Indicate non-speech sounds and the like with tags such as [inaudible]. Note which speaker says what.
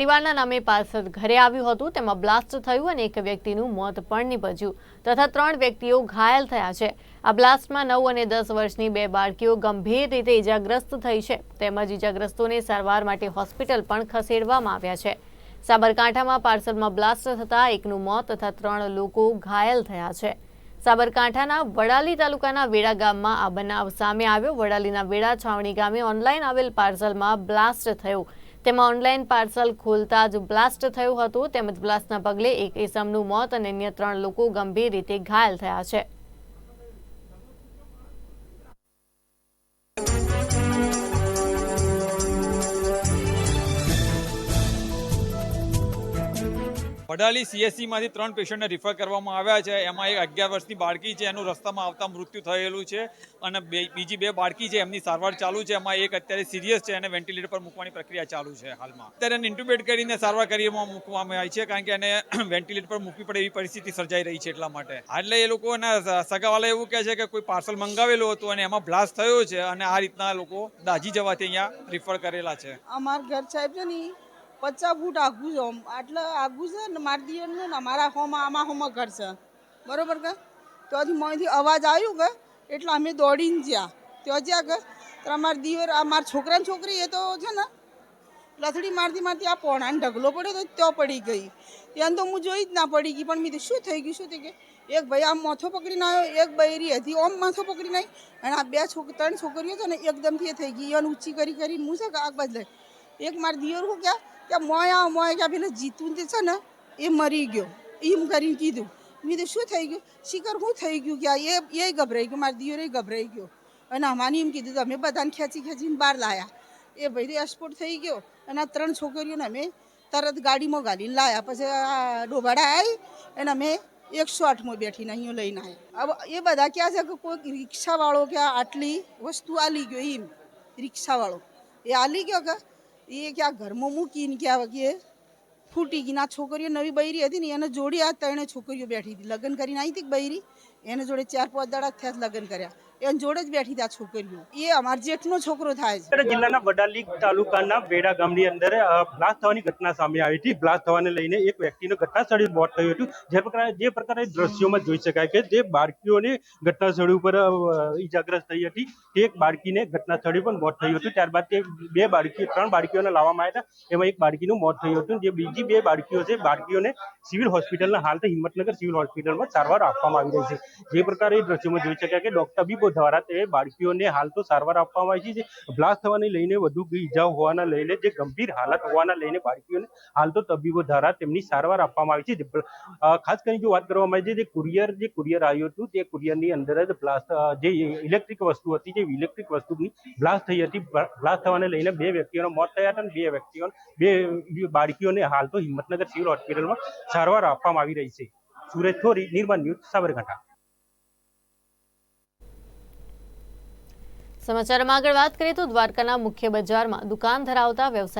Speaker 1: પરિવારના નામે પાર્સલ ઘરે આવ્યું હતું. તેમાં બ્લાસ્ટ થયું અને એક વ્યક્તિનું મોત પણ નીપજ્યું તથા ત્રણ વ્યક્તિઓ ઘાયલ થયા છે. આ બ્લાસ્ટમાં નવ અને દસ વર્ષની બે બાળકીઓ ગંભીર રીતે ઇજાગ્રસ્ત થઈ છે. તેમજ ઇજાગ્રસ્તોને સારવાર માટે હોસ્પિટલ પણ ખસેડવામાં આવ્યા છે. સાબરકાંઠામાં પાર્સલમાં બ્લાસ્ટ થતાં એકનું મોત તથા ત્રણ લોકો ઘાયલ થયા છે. સાબરકાંઠાના વડાલી તાલુકાના વેડા ગામમાં આ બનાવ સામે આવ્યો. વડાલીના વેડા છાવણી ગામે ઓનલાઈન આવેલ પાર્સલમાં બ્લાસ્ટ થયું. તેમાં ઓનલાઈન પાર્સલ ખોલતા જ બ્લાસ્ટ થયું હતું. તેમજ બ્લાસ્ટના પગલે એક ઇસમનું મોત અને અન્ય ત્રણ લોકો ગંભીર રીતે ઘાયલ થયા છે.
Speaker 2: વડાલી સીએસસીમાંથી ત્રણ પેશન્ટને રિફર કરવામાં આવ્યા છે. એમાં એક અગિયાર વર્ષની બાળકી છે, એનું રસ્તામાં આવતા મૃત્યુ થયેલું છે અને બીજી બે બાળકી છે, એમની સારવાર ચાલુ છે. એમાં એક અત્યારે સિરિયસ છે, એને વેન્ટિલેટર પર મૂકવાની પ્રક્રિયા ચાલુ છે હાલમાં. અત્યારે એને ઇન્ટ્યુબેટ કરીને સારવાર કરવામાં મૂકવામાં આવી છે, કારણ કે એને [clears throat] વેન્ટિલેટર પર મૂકવી પડે એવી પરિસ્થિતિ સર્જાઈ રહી છે એટલા માટે. એટલે એ લોકો એના સગાવાલા એવું કહે છે કે કોઈ પાર્સલ મંગાવેલું હતું અને એમાં બ્લાસ્ટ થયો છે અને આ રીતના લોકો દાજી જવાથી અહીંયા રિફર કરેલા છે.
Speaker 3: અમાર ઘર સાહેબ છે ને પચાસ ફૂટ આઘું છે. આટલે આઘું છે ને મારા દિયરનું ને અમારા હોમાં આમાં હોમાં ઘર છે. બરોબર કે? ત્યાંથી મોંથી અવાજ આવ્યું કે? એટલે અમે દોડીને જ્યાં. ત્યાં જ્યાં કે? ત્યારે અમારા દિયર આ મારા છોકરાની છોકરી એ તો છે ને, લથડી મારતી મારતી આ પોણાને ઢગલો પડ્યો તો ત્યાં પડી ગઈ. ત્યાં તો હું જોઈ જ ના પડી ગઈ, પણ મેં શું થઈ ગયું? શું થઈ ગયું? એક ભાઈ આમ માથો પકડીને આવ્યો, એક બૈરી હતી ઓમ માથો પકડીને આવી. અને આ બે છોક ત્રણ છોકરીઓ છે ને, એકદમથી એ થઈ ગઈ. અને ઊંચી કરી કરી હું કે આગ બાજ લઈ એક મારા દિયર હું ક્યાં? કે મોયા મોયા કે પેલા જીતું જે છે ને, એ મરી ગયો. એમ કરીને કીધું. મેં તો શું થઈ ગયું? શિખર શું થઈ ગયું કે એ એ ગભરાઈ ગયો, મારા દિયરે ગભરાઈ ગયો. અને અમાને એમ કીધું, તો અમે બધાને ખેંચી ખેંચીને બહાર લાયા. એ ભાઈ એક્સપોર્ટ થઈ ગયો અને આ ત્રણ છોકરીઓને અમે તરત ગાડીમાં ગાલીને લાયા. પછી આ ડોભાડા આવી અને અમે એકસો આઠમાં બેઠીને અહીંયા લઈને આવ્યા એ બધા ક્યાં છે કે કોઈક રિક્ષાવાળો કે આટલી વસ્તુ આલી ગયો એમ. રિક્ષાવાળો. એ આલી ગયો કે એ ક્યાં ઘરમાં મૂકીને ક્યાં કે ફૂટી ગઈ ના છોકરીઓ નવી બૈરી હતી ને એને જોડી આ ત્રણે છોકરીઓ બેઠી હતી. લગ્ન કરીને આવી હતી બૈરી? એને જોડે ચાર પાંચ દાડા થયા લગ્ન કર્યા. એન જોડે જ બેઠી આ છોકરીઓ. એ અમાર જેઠનો છોકરો થાય છે.
Speaker 4: જિલ્લાના વડાલી તાલુકાના બેડા ગામની અંદર બ્લાસ્ટ થવાની ઘટના સામે આવી હતી. બ્લાસ્ટ થવાને લઈને એક વ્યક્તિનું ઘટના સ્થળે મોત થયું હતું. જે પ્રકારે જે પ્રકારે દ્રશ્યોમાં જોઈ શકાય કે જે બાળકીઓને ઘટના સ્થળ ઉપર ઈજાગ્રસ્ત થઈ હતી. તે એક બાળકીને ઘટના સ્થળે પણ મોત થયું હતું. ત્યારબાદ તે બે બાળકી ત્રણ બાળકીઓને લાવવામાં આવ્યા હતા. એમાં એક બાળકીનું મોત થયું હતું. જે બીજી બે બાળકીઓ છે, બાળકીઓને સિવિલ હોસ્પિટલના હાલ તો હિંમતનગર સિવિલ હોસ્પિટલમાં સારવાર આપવામાં આવી રહી છે. જે પ્રકારે દ્રશ્યમાં જોઈ શકાય કે ડોક્ટર તબીબો દ્વારા તે બાળકીઓને હાલ તો સારવાર આપવામાં આવી છે. બ્લાસ્ટ થવાને લઈને વધુ ઇજાઓ હોવાના લઈને જે ગંભીર હાલત હોવાના લઈને બાળકીઓને હાલ તો તબીબો દ્વારા તેમની સારવાર આપવામાં આવી છે. ખાસ કરીને જો વાત કરવામાં આવી છે, જે કુરિયર જે કુરિયર આવ્યું હતું, તે કુરિયરની અંદર જ બ્લાસ્ટ જે ઇલેક્ટ્રિક વસ્તુ હતી, જે ઇલેક્ટ્રિક વસ્તુની બ્લાસ્ટ થઈ હતી. બ્લાસ્ટ થવાને લઈને બે વ્યક્તિઓના મોત થયા હતા અને બે વ્યક્તિઓ, બે બાળકીઓને હાલ તો હિંમતનગર સિવિલ હોસ્પિટલમાં સારવાર આપવામાં આવી રહી છે. સુરેશ થોરી નિર્માણ ન્યૂઝ સાબરકાંઠા.
Speaker 1: સમાચારમાં આગળ વાત કરીએ તો દ્વારકાના મુખ્ય બજારમાં દુકાન ધરાવતા વ્યવસાય